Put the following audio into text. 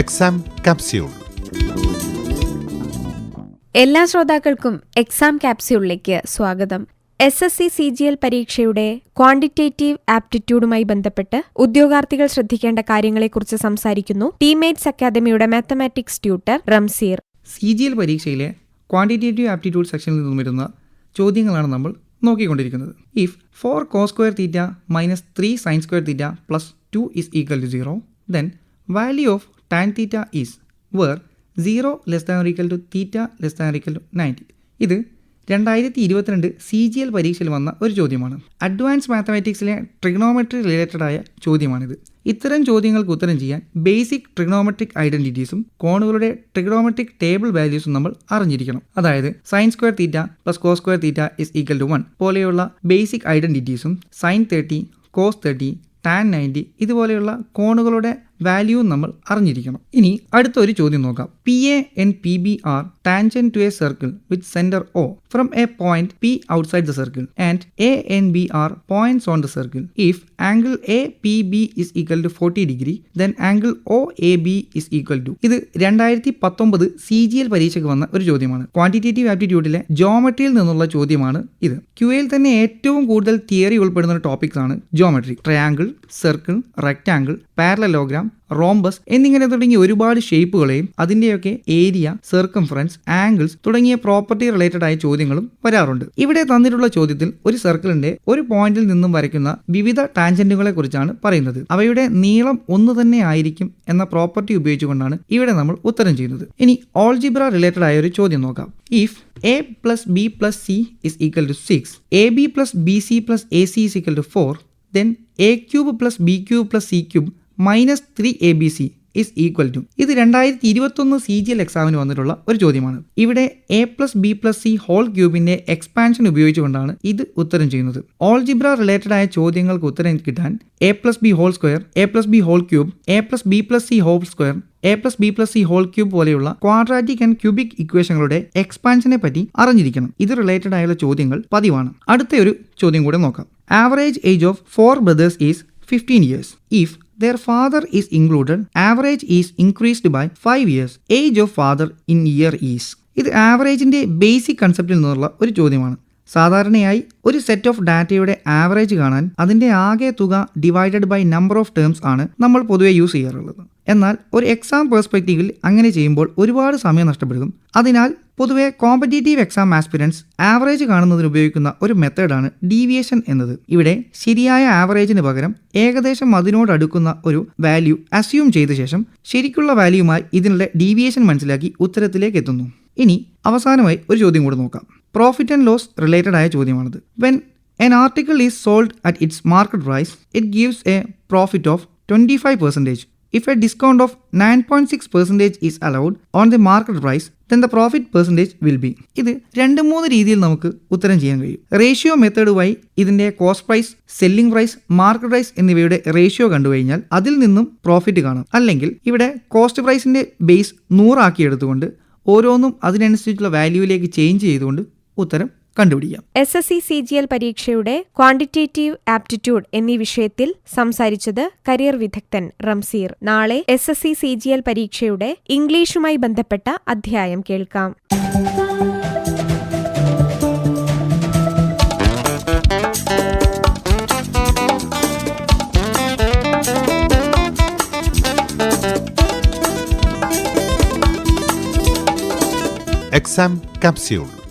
Exam capsule എല്ലാ ശ്രോതാക്കൾക്കും exam ക്യാപ്സ്യൂളിലേക്ക് സ്വാഗതം. S S C C G L പരീക്ഷയുടെ ക്വാണ്ടിറ്റേറ്റീവ് ആപ്റ്റിറ്റ്യൂഡുമായി ബന്ധപ്പെട്ട് ഉദ്യോഗാർത്ഥികൾ ശ്രദ്ധിക്കേണ്ട കാര്യങ്ങളെക്കുറിച്ച് സംസാരിക്കുന്നു ടീമേറ്റ്സ് അക്കാദമിയുടെ mathematics tutor Ramseer. C G L പരീക്ഷയിലെ quantitative aptitude സെക്ഷനിൽ നിന്നും വരുന്ന ചോദ്യങ്ങളാണ് നമ്മൾ നോക്കിക്കൊണ്ടിരിക്കുന്നത്. If four cos square theta minus three sine square theta plus two is equal to zero then value of tan theta is where zero less than equal to theta less than equal to ninety ഇത് രണ്ടായിരത്തി ഇരുപത്തിരണ്ട് C G L പരീക്ഷയിൽ വന്ന ഒരു ചോദ്യമാണ്. Advance മാത്തമാറ്റിക്സിലെ trigonometry related ആയ ചോദ്യമാണിത്. ഇത്തരം ചോദ്യങ്ങൾക്ക് ഉത്തരം ചെയ്യാൻ ബേസിക് ട്രിഗ്നോമെട്രിക് ഐഡന്റിറ്റീസും കോണുകളുടെ ട്രിഗ്നോമെട്രിക് ടേബിൾ വാല്യൂസും നമ്മൾ അറിഞ്ഞിരിക്കണം. അതായത് sine square theta plus cos square theta is equal to one പോലെയുള്ള basic ഐഡന്റിറ്റീസും sine thirty cos thirty tan ninety ഇതുപോലെയുള്ള കോണുകളുടെ വാല്യൂവും നമ്മൾ അറിഞ്ഞിരിക്കണം. ഇനി അടുത്തൊരു ചോദ്യം നോക്കാം. P A and P B are tangent to a circle with centre O from a point P outside the circle and A and B are points on the circle if angle A P B is equal to forty degree then angle O A B is equal to ഇത് രണ്ടായിരത്തി പത്തൊമ്പത് C G L പരീക്ഷയ്ക്ക് വന്ന ഒരു ചോദ്യമാണ്. Quantitative ആപ്റ്റിറ്റ്യൂഡിലെ ജോമെട്രിയിൽ നിന്നുള്ള ചോദ്യമാണ് ഇത്. ക്യു എയിൽ തന്നെ ഏറ്റവും കൂടുതൽ തിയറി ഉൾപ്പെടുന്ന ഒരു ടോപ്പിക്സ് ആണ് geometry triangle circle rectangle parallelogram rhombus എന്നിങ്ങനെ തുടങ്ങിയ ഒരുപാട് ഷേപ്പുകളെയും അതിന്റെയൊക്കെ ഏരിയ സർക്കംഫറൻസ് ആംഗിൾസ് തുടങ്ങിയ പ്രോപ്പർട്ടി റിലേറ്റഡ് ആയ ചോദ്യങ്ങളും വരാറുണ്ട്. ഇവിടെ തന്നിട്ടുള്ള ചോദ്യത്തിൽ ഒരു സർക്കിളിന്റെ ഒരു പോയിന്റിൽ നിന്നും വരയ്ക്കുന്ന വിവിധ ടാൻജന്റുകളെ കുറിച്ചാണ് പറയുന്നത്. അവയുടെ നീളം ഒന്ന് തന്നെ ആയിരിക്കും എന്ന പ്രോപ്പർട്ടി ഉപയോഗിച്ചുകൊണ്ടാണ് ഇവിടെ നമ്മൾ ഉത്തരം ചെയ്യുന്നത്. ഇനി ഓൾജിബ്ര റിലേറ്റഡ് ആയ ഒരു ചോദ്യം നോക്കാം. If A plus B plus C is equal to six A B plus B C plus A C is equal to four then A cube plus B cube plus C cube minus three A B C is equal to ഇത് രണ്ടായിരത്തി ഇരുപത്തൊന്ന് C G L എക്സാമിന് വന്നിട്ടുള്ള ഒരു ചോദ്യമാണ്. ഇവിടെ A plus B plus C whole ക്യൂബിന്റെ expansion ഉപയോഗിച്ചുകൊണ്ടാണ് ഇത് ഉത്തരം ചെയ്യുന്നത്. ഓൾജിബ്ര റിലേറ്റഡ് ആയ ചോദ്യങ്ങൾക്ക് ഉത്തരം കിട്ടാൻ A plus B whole square A plus B whole cube A plus B plus C whole square A plus B plus C whole cube പോലെയുള്ള quadratic and cubic ഇക്വേഷനുകളുടെ എക്സ്പാൻഷനെ പറ്റി അറിഞ്ഞിരിക്കണം. ഇത് റിലേറ്റഡ് ആയുള്ള ചോദ്യങ്ങൾ പതിവാണ്. അടുത്തൊരു ചോദ്യം കൂടെ നോക്കാം. Average age of four brothers is fifteen years. If their father is included, average is increased by 5 years. Age of father in year is. ഇത് ആവറേജിന്റെ ബേസിക് കൺസെപ്റ്റിൽ നിന്നുള്ള ഒരു ചോദ്യമാണ് സാധാരണയായി ഒരു സെറ്റ് ഓഫ് ഡാറ്റയുടെ ആവറേജ് കാണാൻ അതിന്റെ ആകെ തുക divided by number of terms ആണ് നമ്മൾ പൊതുവെ യൂസ് ചെയ്യാറുള്ളത് എന്നാൽ ഒരു എക്സാം പേഴ്സ്പെക്റ്റീവിൽ അങ്ങനെ ചെയ്യുമ്പോൾ ഒരുപാട് സമയം നഷ്ടപ്പെടും. അതിനാൽ പൊതുവെ കോമ്പറ്റേറ്റീവ് എക്സാം ആസ്പിരൻസ് ആവറേജ് കാണുന്നതിന് ഉപയോഗിക്കുന്ന ഒരു മെത്തേഡാണ് ഡീവിയേഷൻ എന്നത്. ഇവിടെ ശരിയായ ആവറേജിന് പകരം ഏകദേശം അതിനോട് അടുക്കുന്ന ഒരു വാല്യൂ അസ്യൂം ചെയ്ത ശേഷം ശരിക്കുള്ള വാല്യൂമായി ഇതിനുള്ള ഡീവിയേഷൻ മനസ്സിലാക്കി ഉത്തരത്തിലേക്ക് എത്തുന്നു. ഇനി അവസാനമായി ഒരു ചോദ്യം കൂടെ നോക്കാം. പ്രോഫിറ്റ് ആൻഡ് ലോസ് റിലേറ്റഡ് ആയ ചോദ്യമാണിത്. When an article is sold at its market price it gives a profit of twenty five percentage of nine point six percentage is allowed on the market price then the profit percentage will be ഇത് രണ്ട് മൂന്ന് രീതിയിൽ നമുക്ക് ഉത്തരം ചെയ്യാൻ കഴിയും. Ratio method വഴി ഇതിന്റെ cost price selling price market price എന്നിവയുടെ റേഷ്യോ കണ്ടുകഴിഞ്ഞാൽ അതിൽ നിന്നും പ്രോഫിറ്റ് കാണാം. അല്ലെങ്കിൽ ഇവിടെ കോസ്റ്റ് പ്രൈസിന്റെ ബേസ് നൂറാക്കി എടുത്തുകൊണ്ട് ഓരോന്നും അതിനനുസരിച്ചുള്ള വാല്യൂവിലേക്ക് ചേഞ്ച് ചെയ്തുകൊണ്ട് ഉത്തരം കണ്ടുപിടിക്കാം. S S C C G L പരീക്ഷയുടെ ക്വാണ്ടിറ്റേറ്റീവ് ആപ്റ്റിറ്റ്യൂഡ് എന്നീ വിഷയത്തിൽ സംസാരിച്ചത് കരിയർ വിദഗ്ധൻ റംസീർ. നാളെ S S C C G L പരീക്ഷയുടെ ഇംഗ്ലീഷുമായി ബന്ധപ്പെട്ട അധ്യായം കേൾക്കാം. Exam capsule